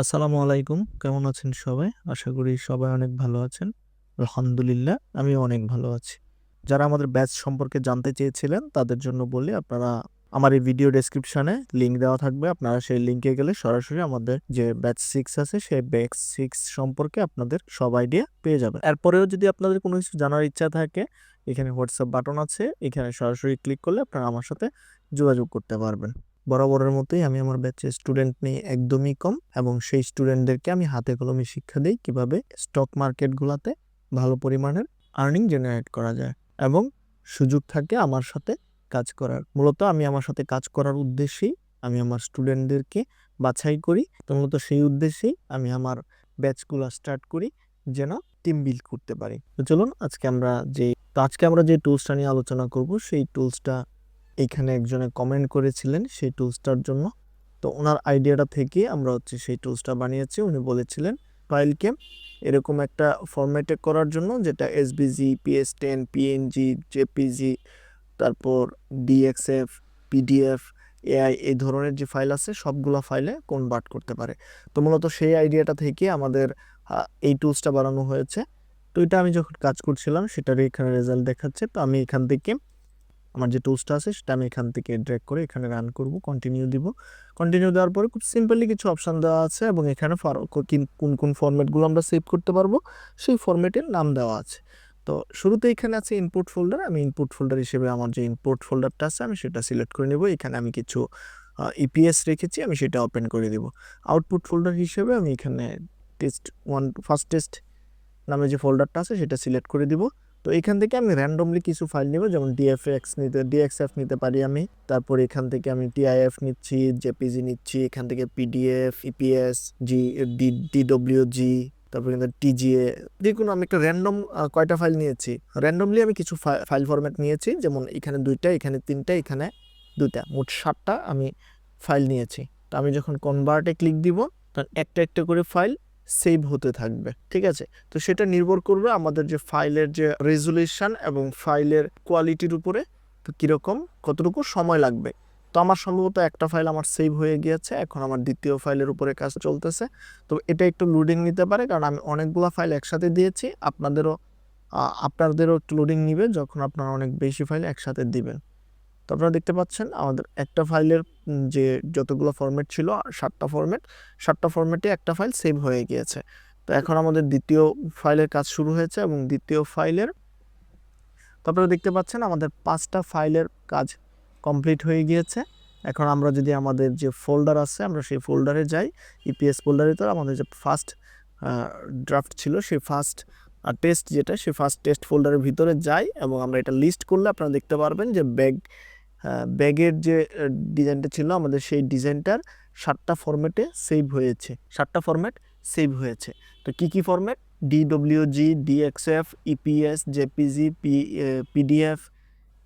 আসসালামু আলাইকুম। কেমন আছেন সবাই? আশা করি সবাই অনেক ভালো আছেন। আলহামদুলিল্লাহ আমি অনেক ভালো আছি। যারা আমাদের ব্যাচ সম্পর্কে জানতে চেয়েছিলেন, তাদের জন্য বলি আপনারা আমার এই ভিডিও ডেসক্রিপশনে লিঙ্ক দেওয়া থাকবে। আপনারা সেই লিঙ্কে গেলে সরাসরি আমাদের যে ব্যাচ সিক্স আছে, সেই ব্যাচ সিক্স সম্পর্কে আপনাদের সব আইডিয়া পেয়ে যাবেন। এরপরেও যদি আপনাদের কোনো কিছু জানার ইচ্ছা থাকে, এখানে হোয়াটসঅ্যাপ বাটন আছে। এখানে সরাসরি ক্লিক করলে আপনারা আমার সাথে যোগাযোগ করতে পারবেন। বরাবরের মতোই আমি আমার ব্যাচের স্টুডেন্ট নিয়ে একদমই কম এবং সেই স্টুডেন্টদেরকে আমি হাতে কলমে শিক্ষা দিই কীভাবে স্টক মার্কেটগুলোতে ভালো পরিমাণের আর্নিং জেনারেট করা যায় এবং সুযোগ থাকে আমার সাথে কাজ করার। মূলত আমি আমার সাথে কাজ করার উদ্দেশ্যেই আমি আমার স্টুডেন্টদেরকে বাছাই করি। তো মূলত সেই উদ্দেশ্যেই আমি আমার ব্যাচগুলো স্টার্ট করি যেন টিম বিল্ড করতে পারি। তো চলুন আজকে আমরা যে, তো আজকে আমরা যে টুলসটা নিয়ে আলোচনা করব সেই টুলসটা এইখানে একজনে কমেন্ট করেছিলেন সেই টুলসটার জন্য। তো ওনার আইডিয়াটা থেকে আমরা হচ্ছে সেই টুলসটা বানিয়েছি। উনি বলেছিলেন ফাইলকে এরকম একটা ফরম্যাটে করার জন্য যেটা এসবিজি পিএস টেন পিএনজি জেপিজি তারপর ডিএক্সএফ পিডিএফ এআই এই ধরনের যে ফাইল আছে, সবগুলো ফাইলে কনভার্ট করতে পারে। তো মূলত সেই আইডিয়াটা থেকে আমাদের এই টুলসটা বানানো হয়েছে। তো এটা আমি যখন কাজ করছিলাম সেটার এখানে রেজাল্ট দেখাচ্ছে। তো আমি এখান থেকে আমার যে টুলসটা আছে সেটা আমি এখান থেকে ড্র্যাগ করে এখানে রান করব কন্টিনিউ দিব। কন্টিনিউ দেওয়ার পরে খুব সিম্পলি কিছু অপশান দেওয়া আছে এবং এখানে কোন কোন ফরম্যাটগুলো আমরা সেভ করতে পারব, সেই ফরম্যাটের নাম দেওয়া আছে। তো শুরুতে এখানে আছে ইনপুট ফোল্ডার আমি ইনপুট ফোল্ডার হিসেবে আমার যে ইনপুট ফোল্ডারটা আছে আমি সেটা সিলেক্ট করে নেব। এখানে আমি কিছু ইপিএস রেখেছি, আমি সেটা ওপেন করে দিব। আউটপুট ফোল্ডার হিসেবে আমি এখানে টেস্ট ওয়ান ফার্স্ট টেস্ট নামে যে ফোল্ডারটা আছে সেটা সিলেক্ট করে দিব। তো এখান থেকে আমি র্যান্ডমলি কিছু ফাইল নিব, যেমন ডিএফএক্স নিতে ডিএক্সএফ নিতে পারি আমি। তারপর এখান থেকে আমি টিআইএফ নিচ্ছি জেপিজি নিচ্ছি, এখান থেকে PDF EPS G D DWG তারপর কিন্তু টিজিএ যে কোনো আমি একটা র্যান্ডম কয়টা ফাইল নিয়েছি। র্যান্ডমলি আমি কিছু ফাইল ফরম্যাট নিয়েছি, যেমন এখানে দুইটা, এখানে তিনটা, এখানে দুইটা, মোট সাতটা আমি ফাইল নিয়েছি। তো আমি যখন কনভার্টে ক্লিক দিব, তখন একটা একটা করে ফাইল সেভ হতে থাকবে, ঠিক আছে? তো সেটা নির্ভর করবে আমাদের যে ফাইলের যে রেজুলেশন এবং ফাইলের কোয়ালিটির উপরে, তো কীরকম, কতটুকু সময় লাগবে। তো আমার সম্ভবত একটা ফাইল আমার সেভ হয়ে গিয়েছে, এখন আমার দ্বিতীয় ফাইলের উপরে কাজ চলতেছে। তো এটা একটু লোডিং নিতে পারে, কারণ আমি অনেকগুলো ফাইল একসাথে দিয়েছি, আপনাদেরও আপনাদেরও একটু লোডিং নিবে যখন আপনারা অনেক বেশি ফাইল একসাথে দিবেন। তো আপনারা দেখতে পাচ্ছেন, আমাদের একটা ফাইলের যে যতগুলো ফরম্যাট ছিল সাতটা ফরম্যাট সাতটা ফরম্যাটে একটা ফাইল সেভ হয়ে গিয়েছে। তো এখন আমাদের দ্বিতীয় ফাইলের কাজ শুরু হয়েছে এবং দ্বিতীয় ফাইলের তো আপনারা দেখতে পাচ্ছেন আমাদের পাঁচটা ফাইলের কাজ কমপ্লিট হয়ে গিয়েছে। এখন আমরা যদি আমাদের যে ফোল্ডার আছে, আমরা সেই ফোল্ডারে যাই ইপিএস ফোল্ডারে তো আমাদের যে ফার্স্ট ড্রাফট ছিল, সেই ফার্স্ট টেস্ট যেটা, সেই ফার্স্ট টেস্ট ফোল্ডারের ভিতরে যাই এবং আমরা এটা লিস্ট করলে আপনারা দেখতে পারবেন যে ব্যাগ ব্যাগের যে ডিজাইনটা ছিল আমাদের সেই ডিজাইনটার সাতটা ফরম্যাটে সেভ হয়েছে। সাতটা ফরম্যাট সেভ হয়েছে। তো কি কি format DWG DXF EPS JPG P PDF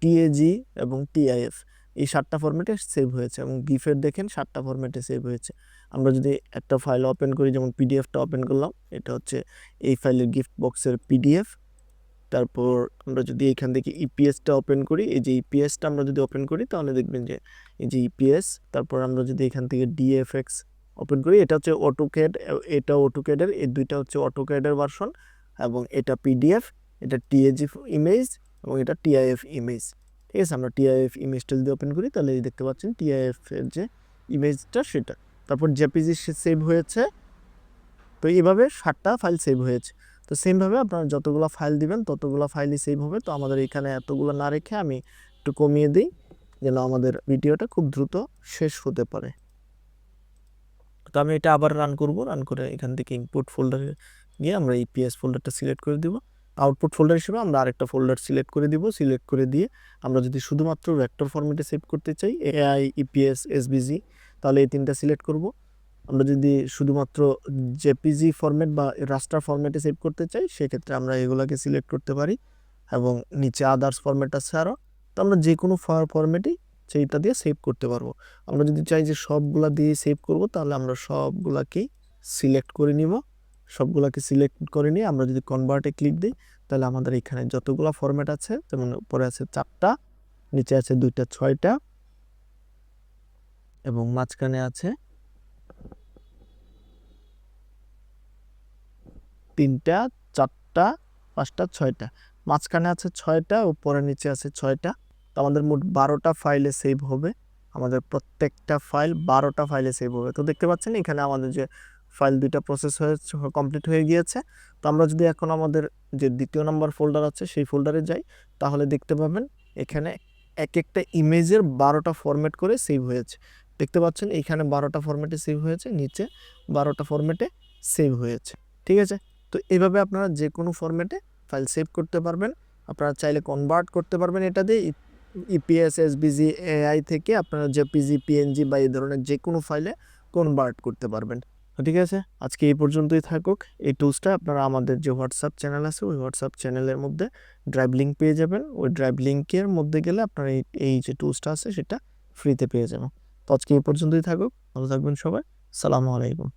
TAG এবং টিআইএফ এই সাতটা ফরম্যাটে সেভ হয়েছে এবং গিফের দেখেন সাতটা ফরম্যাটে সেভ হয়েছে। আমরা যদি একটা ফাইল ওপেন করি, যেমন পিডিএফটা ওপেন করলাম, এটা হচ্ছে এই ফাইলের গিফট বক্সের পিডিএফ তারপর আমরা যদি এখান থেকে ইপিএসটা ওপেন করি, এই যে ইপিএসটা আমরা যদি ওপেন করি, তাহলে দেখবেন যে এই যে ইপিএস তারপর আমরা যদি এখান থেকে ডিএফএক্স ওপেন করি, এটা হচ্ছে অটোক্যাড এটা অটোক্যাডের এই দুইটা হচ্ছে অটোক্যাডের ভার্সন এবং এটা পিডিএফ এটা টিএজি ইমেজ এবং এটা টিআইএফ ইমেজ ঠিক আছে, আমরা টিআইএফ ইমেজটা যদি ওপেন করি, তাহলে দেখতে পাচ্ছেন টিআইএফ এর যে ইমেজটা সেটা। তারপর জেপিজি সেভ হয়েছে। তো এইভাবে ষাটটা ফাইল সেভ হয়েছে। তো সেমভাবে আপনারা যতগুলো ফাইল দিবেন, ততগুলো ফাইলই সেভ হবে। তো আমাদের এখানে এতগুলো না রেখে আমি একটু কমিয়ে দিই, যেন আমাদের ভিডিওটা খুব দ্রুত শেষ হতে পারে। তো আমি এটা আবার রান করব রান করে এখান থেকে ইনপুট ফোল্ডারে গিয়ে আমরা ইপিএস ফোল্ডারটা সিলেক্ট করে দিব। আউটপুট ফোল্ডার হিসেবে আমরা আরেকটা ফোল্ডার সিলেক্ট করে দিব। সিলেক্ট করে দিয়ে আমরা যদি শুধুমাত্র ভেক্টর ফর্মেটে সেভ করতে চাই এআই ইপিএস এসবিজি তাহলে এই তিনটা সিলেক্ট করব। আমরা যদি শুধুমাত্র জেপিজি ফরম্যাট বা রাস্টার ফরম্যাটে সেভ করতে চাই, সেক্ষেত্রে আমরা এগুলাকে সিলেক্ট করতে পারি এবং নিচে আদার্স ফরম্যাট আছে আরও তো আমরা যে কোনো ফরম্যাটেই সেইটা দিয়ে সেভ করতে পারব। আমরা যদি চাই যে সবগুলা দিয়ে সেভ করব, তাহলে আমরা সবগুলাকেই সিলেক্ট করে নিব। সবগুলাকে সিলেক্ট করে নিয়ে আমরা যদি কনভার্টে ক্লিক দিই, তাহলে আমাদের এখানে যতগুলো ফরম্যাট আছে, যেমন উপরে আছে চারটা, নিচে আছে দুইটা, ছয়টা এবং মাঝখানে আছে তিনটা, চারটা, পাঁচটা, ছয়টা। মাঝখানে আছে ছয়টা, উপরে নিচে আছে ছয়টা। তো আমাদের মোট বারোটা ফাইলে সেভ হবে। আমাদের প্রত্যেকটা ফাইল বারোটা ফাইলে সেভ হবে। তো দেখতে পাচ্ছেন এখানে আমাদের যে ফাইল দুইটা প্রসেস হয়েছে কমপ্লিট হয়ে গিয়েছে। তো আমরা যদি এখন আমাদের যে দ্বিতীয় নাম্বার ফোল্ডার আছে, সেই ফোল্ডারে যাই, তাহলে দেখতে পাবেন এখানে এক একটা ইমেজের বারোটা ফরম্যাট করে সেভ হয়েছে। দেখতে পাচ্ছেন এখানে বারোটা ফরম্যাটে সেভ হয়েছে, নিচে বারোটা ফরম্যাটে সেভ হয়েছে। ঠিক আছে? তো এভাবে আপনারা যে কোনো ফরম্যাটে ফাইল সেভ করতে পারবেন। আপনারা চাইলে কনভার্ট করতে পারবেন এটা দিয়ে। ইপিএস এসবিজি এআই থেকে আপনারা জেপিজি পিএনজি বা এই ধরনের যে কোনো ফাইলে কনভার্ট করতে পারবেন। ঠিক আছে, আজকে এই পর্যন্তই থাকুক। এই টুলসটা আপনারা আমাদের যে হোয়াটসঅ্যাপ চ্যানেল আছে, ওই হোয়াটসঅ্যাপ চ্যানেলের মধ্যে ড্রাইভ লিঙ্ক পেয়ে যাবেন। ওই ড্রাইভ লিঙ্কের মধ্যে গেলে আপনারা এই এই যে টুলসটা আছে, সেটা ফ্রিতে পেয়ে যাবেন। তো আজকে এই পর্যন্তই থাকুক। ভালো থাকবেন সবাই। সালামু আলাইকুম।